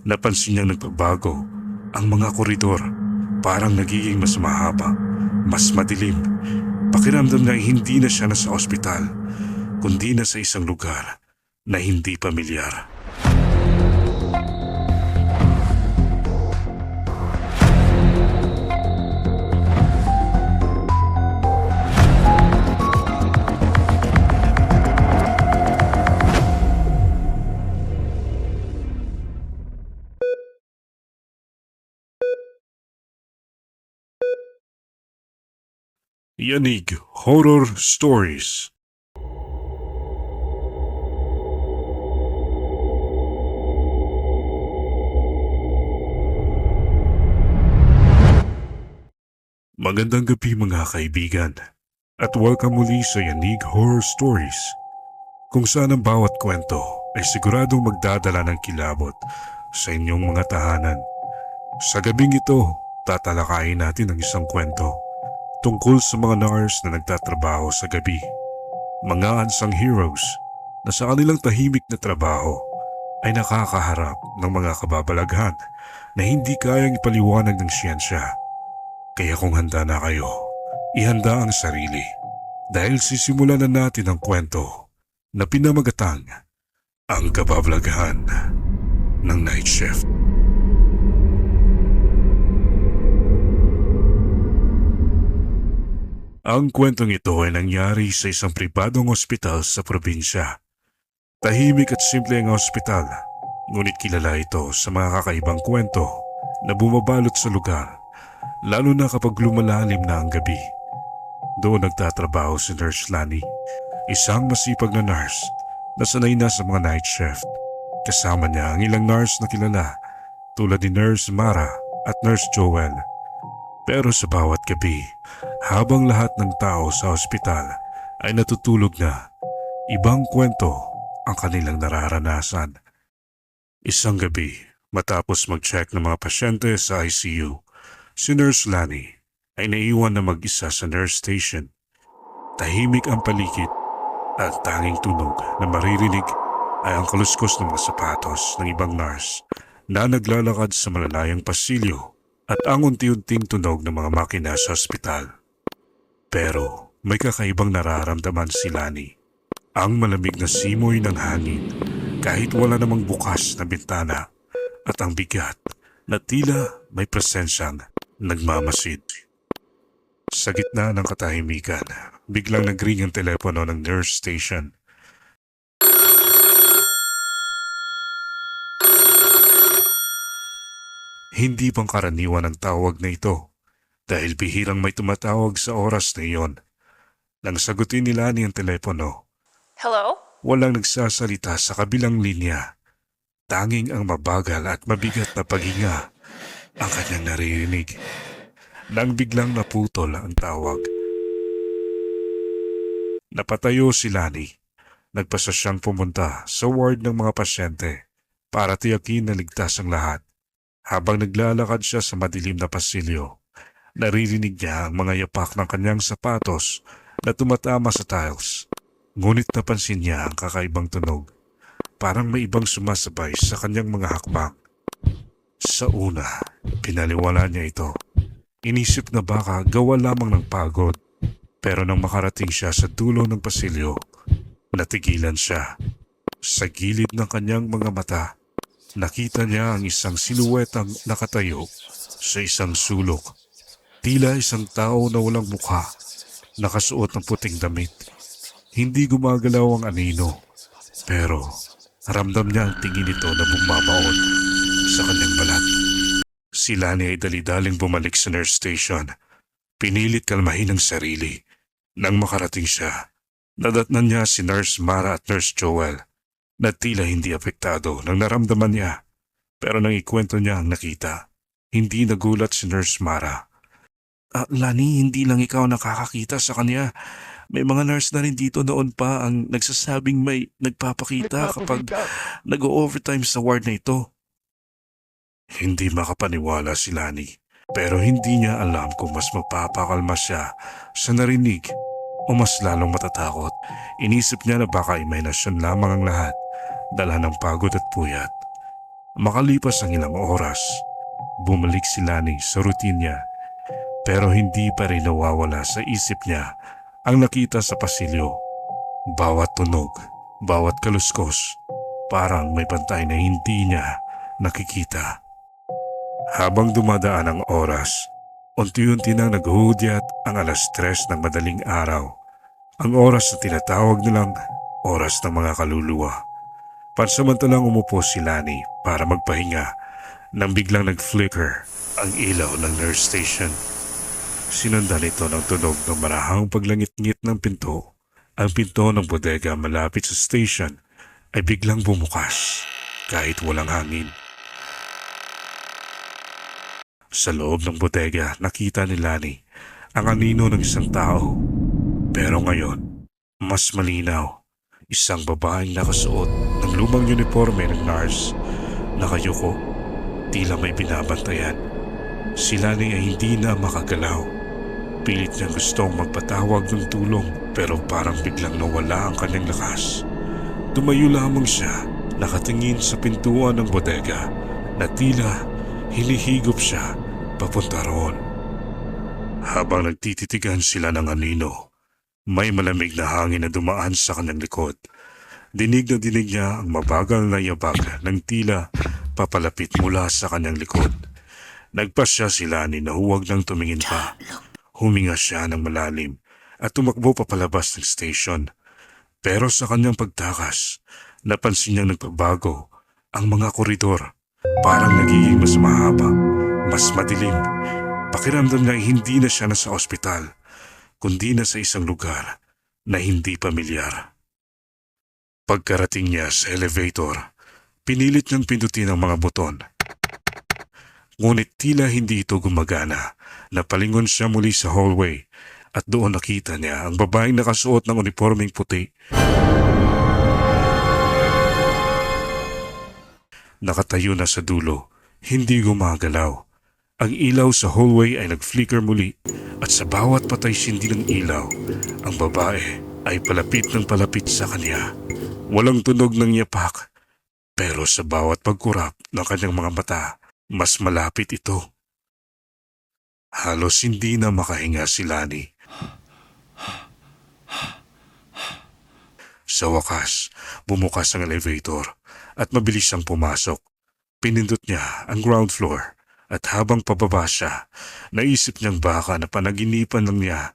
Napansin niyang nagbabago ang mga koridor. Parang nagiging mas mahaba, mas madilim. Pakiramdam na hindi na siya nasa ospital, kundi na sa isang lugar na hindi pamilyar. Yanig Horror Stories Magandang gabi mga kaibigan at welcome muli sa Yanig Horror Stories kung saan ang bawat kwento ay siguradong magdadala ng kilabot sa inyong mga tahanan. Sa gabing ito, tatalakayin natin ang isang kwento tungkol sa mga nurse na nagtatrabaho sa gabi. Mga unsung heroes na sa kanilang tahimik na trabaho ay nakakaharap ng mga kababalaghan na hindi kayang ipaliwanag ng siyensya. Kaya kung handa na kayo, ihanda ang sarili dahil sisimulan na natin ang kwento na pinamagatang ang kababalaghan ng night shift. Ang kwentong ito ay nangyari sa isang pribadong ospital sa probinsya. Tahimik at simple ang ospital, ngunit kilala ito sa mga kakaibang kwento na bumabalot sa lugar, lalo na kapag lumalalim na ang gabi. Doon nagtatrabaho si Nurse Lani, isang masipag na nurse na sanay na sa mga night shift. Kasama niya ang ilang nurse na kilala tulad ni Nurse Mara at Nurse Joel. Pero sa bawat gabi, habang lahat ng tao sa ospital ay natutulog na, ibang kwento ang kanilang nararanasan. Isang gabi, matapos mag-check ng mga pasyente sa ICU, si Nurse Lani ay naiwan na mag-isa sa nurse station. Tahimik ang paligid at tanging tunog na maririnig ay ang kaluskos ng mga sapatos ng ibang nurse na naglalakad sa malalayang pasilyo at ang unti-unting tunog ng mga makina sa ospital. Pero may kakaibang nararamdaman si Lani. Ang malamig na simoy ng hangin kahit wala namang bukas na bintana at ang bigat na tila may presensyang nagmamasid. Sa gitna ng katahimikan, biglang nagring ang telepono ng nurse station. Hindi pangkaraniwan ang tawag na ito dahil bihirang may tumatawag sa oras na iyon. Nang sagutin ni Lani ang telepono, Hello? walang nagsasalita sa kabilang linya. Tanging ang mabagal at mabigat na paghinga ang kanyang naririnig. Nang biglang naputol ang tawag. Napatayo si Lani. Nagpasa siyang pumunta sa ward ng mga pasyente para tiyakin na ligtas ang lahat. Habang naglalakad siya sa madilim na pasilyo, naririnig niya ang mga yapak ng kanyang sapatos na tumatama sa tiles. Ngunit napansin niya ang kakaibang tunog. Parang may ibang sumasabay sa kanyang mga hakbang. Sa una, pinaliwala niya ito. Inisip na baka gawa lamang ng pagod. Pero nang makarating siya sa dulo ng pasilyo, natigilan siya. Sa gilid ng kanyang mga mata, nakita niya ang isang siluetang nakatayo sa isang sulok. Tila isang tao na walang mukha, nakasuot ng puting damit. Hindi gumagalaw ang anino, pero ramdam niya ang tingin nito na bumabaon sa kanyang balat. Si Lani ay dalidaling bumalik sa nurse station. Pinilit kalmahin ang sarili. Nang makarating siya, nadatnan niya si Nurse Mara at Nurse Joel na tila hindi apektado nang naramdaman niya. Pero nang ikwento niya ang nakita, hindi nagulat si Nurse Mara. Ah, Lani, hindi lang ikaw nakakakita sa kanya. May mga nurse na rin dito noon pa ang nagsasabing may nagpapakita kapag nag-overtime sa ward na ito. Hindi makapaniwala si Lani, pero hindi niya alam kung mas mapapakalma siya sa narinig o mas lalong matatakot. Inisip niya na baka imahinasyon lamang ang lahat, dala ng pagod at puyat. Makalipas ang ilang oras, bumalik si Lani sa routine niya. Pero hindi pa rin nawawala sa isip niya ang nakita sa pasilyo. Bawat tunog, bawat kaluskos, parang may pantay na hindi niya nakikita. Habang dumadaan ang oras, unti-unti nang naghuhudyat ang alas tres ng madaling araw. Ang oras na tinatawag nilang oras ng mga kaluluwa. Pansamantalang umupo si Lani para magpahinga nang biglang nag-flicker ang ilaw ng nurse station. Sinundan ito ng tunog ng marahang paglangit-ngit ng pinto. Ang pinto ng bodega malapit sa station ay biglang bumukas kahit walang hangin. Sa loob ng bodega nakita ni Lani ang anino ng isang tao. Pero ngayon, mas malinaw. Isang babaeng nakasuot lumang uniforme ng nurse. Nakayuko, tila may binabantayan. Si Lani ay hindi na makagalaw. Pilit niya gustong magpatawag ng tulong pero parang biglang nawala ang kanyang lakas. Tumayo lamang siya, nakatingin sa pintuan ng bodega na tila hinihigop siya papunta roon. Habang nagtititigan sila ng anino, may malamig na hangin na dumaan sa kanyang likod. Dinig na dinig niya ang mabagal na yabag ng tila papalapit mula sa kanyang likod. Nagpasya sila ni na huwag nang tumingin pa. Huminga siya ng malalim at tumakbo papalabas ng station. Pero sa kanyang pagtakas, napansin niyang nagpabago ang mga koridor. Parang nagiging mas mahaba, mas madilim. Pakiramdam niya hindi na siya nasa ospital, kundi na sa isang lugar na hindi pamilyar. Pagkarating niya sa elevator, pinilit niyang pindutin ang mga buton. Ngunit tila hindi ito gumagana. Napalingon siya muli sa hallway at doon nakita niya ang babaeng nakasuot ng uniformeng puti. Nakatayo na sa dulo, hindi gumagalaw. Ang ilaw sa hallway ay nag-flicker muli at sa bawat patay sindi ng ilaw, ang babae ay palapit ng palapit sa kanya. Walang tunog ng yapak, pero sa bawat pagkurap ng kanyang mga mata, mas malapit ito. Halos hindi na makahinga si Lani. Sa wakas, bumukas ang elevator at mabilis siyang pumasok. Pinindot niya ang ground floor at habang pababa siya, naisip niyang baka na panaginipan lang niya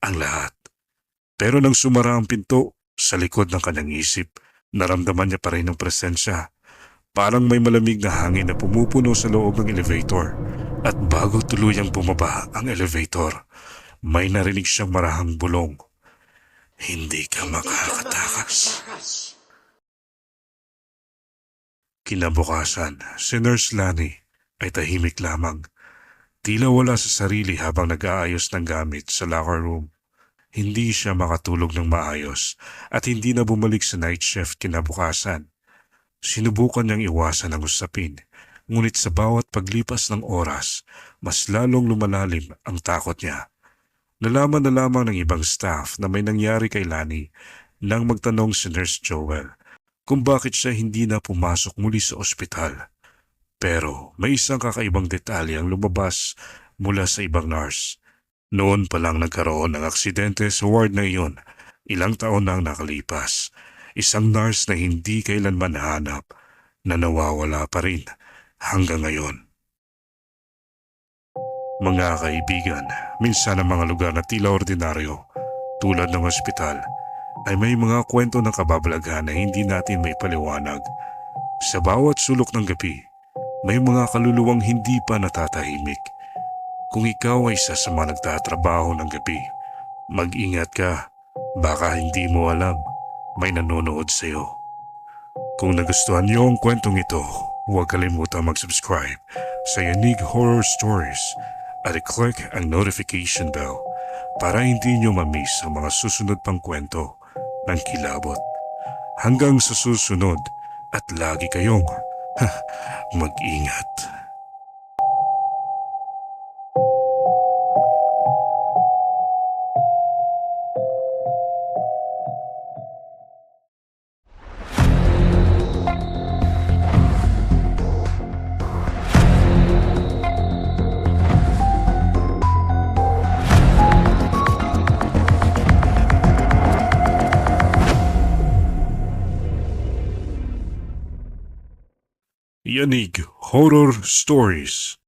ang lahat. Pero nang sumara ang pinto sa likod ng kanyang isip, naramdaman niya pa rin ang presensya. Parang may malamig na hangin na pumupuno sa loob ng elevator. At bago tuluyang bumaba ang elevator, may narinig siyang marahang bulong. Hindi ka makakatakas. Kinabukasan, si Nurse Lani ay tahimik lamang. Tila wala sa sarili habang nag-aayos ng gamit sa locker room. Hindi siya makatulog ng maayos at hindi na bumalik sa night shift kinabukasan. Sinubukan niyang iwasan ang usapin, ngunit sa bawat paglipas ng oras, mas lalong lumalalim ang takot niya. Nalaman na lamang ng ibang staff na may nangyari kay Lani nang magtanong si Nurse Joel kung bakit siya hindi na pumasok muli sa ospital. Pero may isang kakaibang detalye ang lumabas mula sa ibang nurse. Noon pa lang nagkaroon ng aksidente sa ward na iyon, ilang taon nang nakalipas. Isang nurse na hindi kailanman nahanap na nawawala pa rin hanggang ngayon. Mga kaibigan, minsan ang mga lugar na tila ordinaryo, tulad ng ospital, ay may mga kwento ng kababalaghan na hindi natin may paliwanag. Sa bawat sulok ng gabi, may mga kaluluwang hindi pa natatahimik. Kung ikaw ay isa sa mga nagtatrabaho ng gabi, mag-ingat ka. Baka hindi mo alam, may nanonood sa iyo. Kung nagustuhan niyo ang kwentong ito, huwag kalimutang mag-subscribe sa Unique Horror Stories at i-click ang notification bell para hindi nyo ma-miss ang mga susunod pang kwento ng kilabot. Hanggang sa susunod at lagi kayong mag-ingat. Yanig Horror Stories